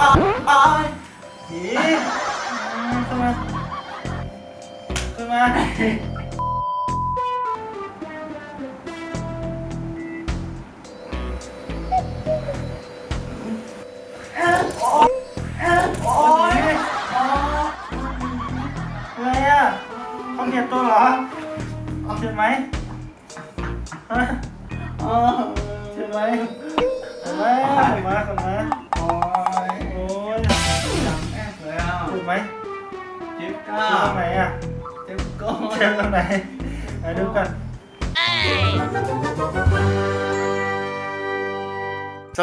อ้ายผีขึ้นมาขึ้นมา อะเจ็บก้อนเจ็บตรงไหนไหนดูกันส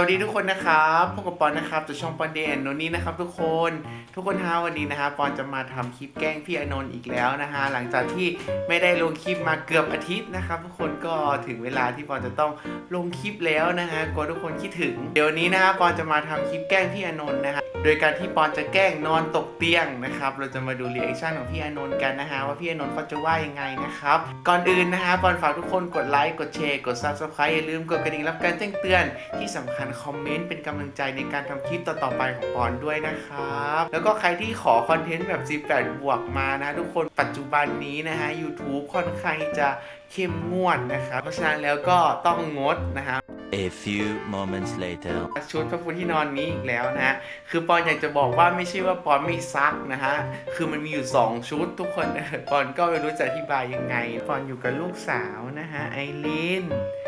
วัสดีทุกคนนะครับพบกับปอนนะครับจากช่องปอนเดนโนนี่นะครับ ทุกคน ทุกคนฮะวันนี้นะฮะปอนจะมาทำคลิปแกล้งพี่อนนท์อีกแล้วนะฮะหลังจากที่ไม่ได้ลงคลิปมาเกือบอาทิตย์นะครับ ทุกคนก็ถึงเวลาที่ปอนจะต้องลงคลิปแล้วนะฮะกลัวทุกคนคิดถึง เดี๋ยวนี้นะฮะปอนจะมาทำคลิปแกล้งพี่อนนท์นะฮะโดยการที่ปอนจะแกล้งนอนตกเตียงนะครับ เราจะมาดูเรีแอคชั่นของพี่อนนท์กันนะฮะว่าพี่อนนท์เขาจะว่ายังไงนะครับ ก่อนอื่นนะฮะปอนฝากทุกคนกดไลค์กดแชร์กด subscribe อย่าลืมกดกระดิ่งรับการแจ้งเตือนที่สำคัญคอมเมนต์เป็นกำลังใจในการทำคลิปต่อๆไปของปอนด้วยนะครับ แล้วก็ใครที่ขอคอนเทนต์แบบ 18 บวกมานะ ทุกคนปัจจุบันนี้นะฮะ YouTube ค่อนข้างที่จะเข้มงวดนะครับ เพราะฉะนั้นแล้วก็ต้องงดนะฮะ A few moments later. ชุดพระพุทธที่นอนนี้อีกแล้วนะฮะคือปอนอยากจะบอกว่าไม่ใช่ว่าปอนไม่ซักนะฮะ คือมันมีอยู่ 2 ชุดทุกคน ปอนก็ไม่รู้จะอธิบายยังไง ปอนอยู่กับลูกสาวนะฮะไอรีน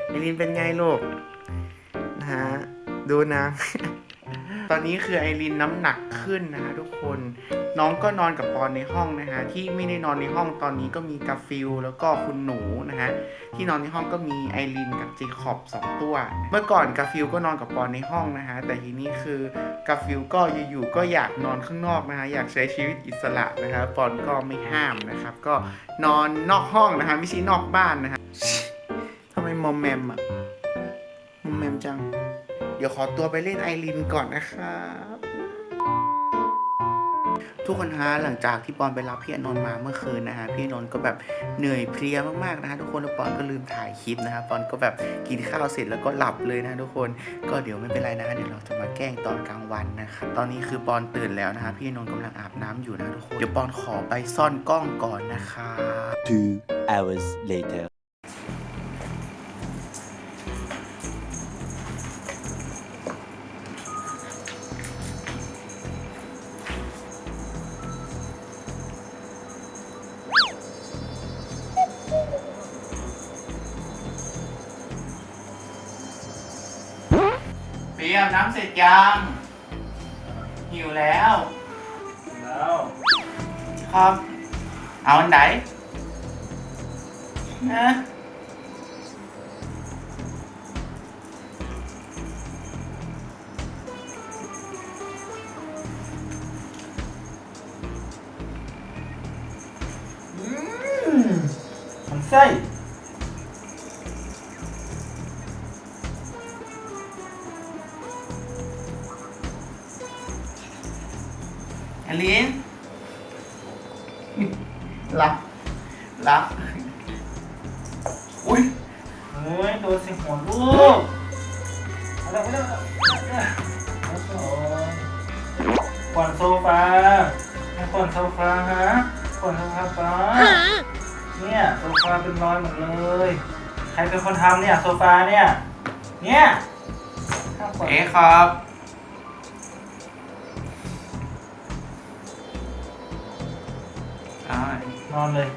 ไอรีนเป็นไงลูกนะฮะ ดูนะ ตอนนี้คือไอรีนน้ำหนักขึ้นนะฮะทุกคน น้องก็นอนกับปอนในห้องนะฮะที่ไม่ได้นอนในห้องตอนนี้ก็มีกาฟิลแล้วก็คุณหนูนะฮะที่นอนในห้องก็มีไอรินกับเจคอบสองตัว เมื่อก่อนกาฟิลก็นอนกับปอนในห้องนะฮะแต่ทีนี้คือกาฟิลก็อยู่ๆก็อยากนอนข้างนอกนะฮะอยากใช้ชีวิตอิสระนะฮะปอนก็ไม่ห้ามนะครับ ก็นอนนอกห้องนะฮะไม่ใช่นอกบ้านนะฮะทำไมมอมแมมอะมอมแมมจัง เดี๋ยวขอตัวไปเล่นไอรินก่อนนะครับทุกคนฮะหลังจากที่ปอนไปรับพี่อนนท์มาเมื่อคืนนะฮะพี่อนนท์ก็แบบเหนื่อยเพลียมากๆนะฮะทุกคนแล้วปอนก็ลืมถ่ายคลิปนะฮะปอนก็แบบกินข้าวเสร็จแล้วก็หลับเลยนะทุกคนก็เดี๋ยวไม่เป็นไรนะฮะเดี๋ยวเราจะมาแกล้งตอนกลางวันนะครับตอนนี้คือปอนตื่นแล้วนะฮะพี่อนนท์กำลังอาบน้ำอยู่นะทุกคนเดี๋ยวปอนขอไปซ่อนกล้องก่อนนะคะ Two hours later. เปียมน้ำเสร็จยัง หิวแล้ว แล้วครับ เอาอันไหนนะ อลินรับรับอุ้ยเฮ้ยตัวสิหัวลูกเอาละเอาละเอาละเอาละโอ้ยก่อนโซฟาให้ก่อนโซฟาฮะก่อนโซฟาฟ้าเนี่ยโซฟาเป็นรอยหมดเลย ใครเป็นคนทำเนี่ยโซฟาเนี่ย เนี่ยห้ามก่อนเอ๊ะครับ อ่านอนเลย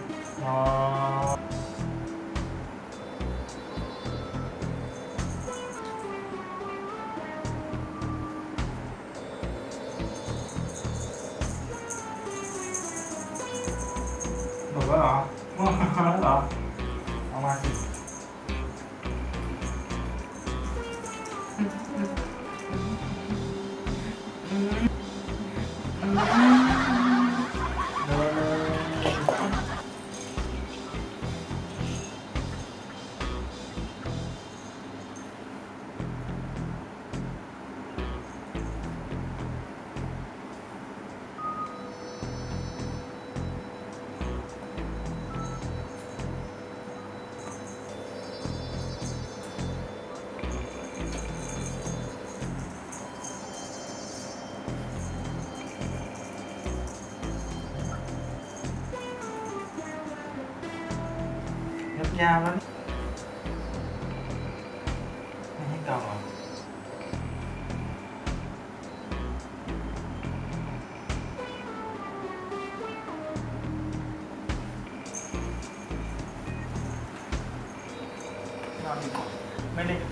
นอนหม ยาวแล้วไม่ให้เก่าเหรอนอนดีกว่าไม่เล่น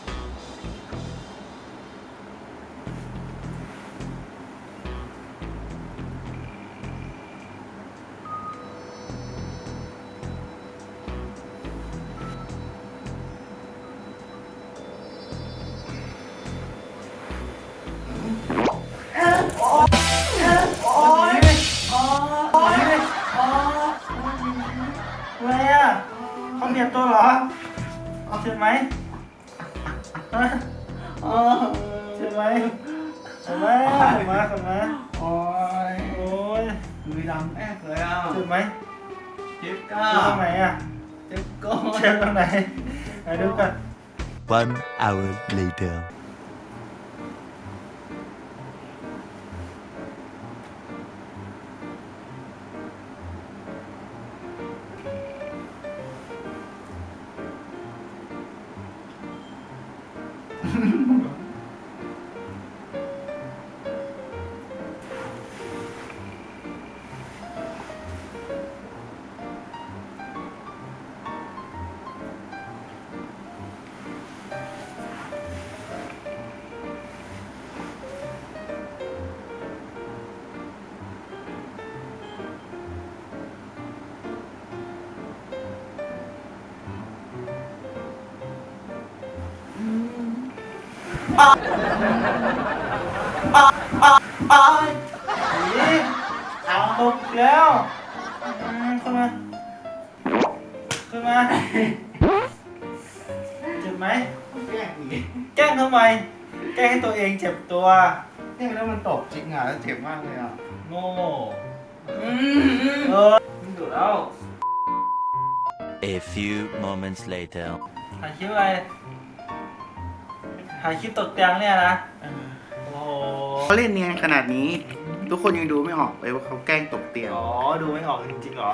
ตัวเหรอเจ็บไหมฮะอ๋อเจ็บไหมเจ็บไหมเจ็บไหมเจ็ ไหนไหนดูกัน One hour later. นี่เอาตกแล้วอืมขึ้นมาขึ้นมาเจ็บไหมแกล้งอีกแกล้งทำไม แกล้งให้ตัวเองเจ็บตัวแกล้งแล้วมันตกจริงอะแล้วเจ็บมากเลยอะโง่อืมเออมันดุแล้ว A few moments later. ถ่ายคลิปอะไร ถ่ายคลิปตกเตียงเนี่ยนะโอ้โหเขาเล่นเนียนขนาดนี้ ทุกคนยังดูไม่ออกเลยว่าเขาแกล้งตกเตียง อ๋อ ดูไม่ออกจริงๆเหรอ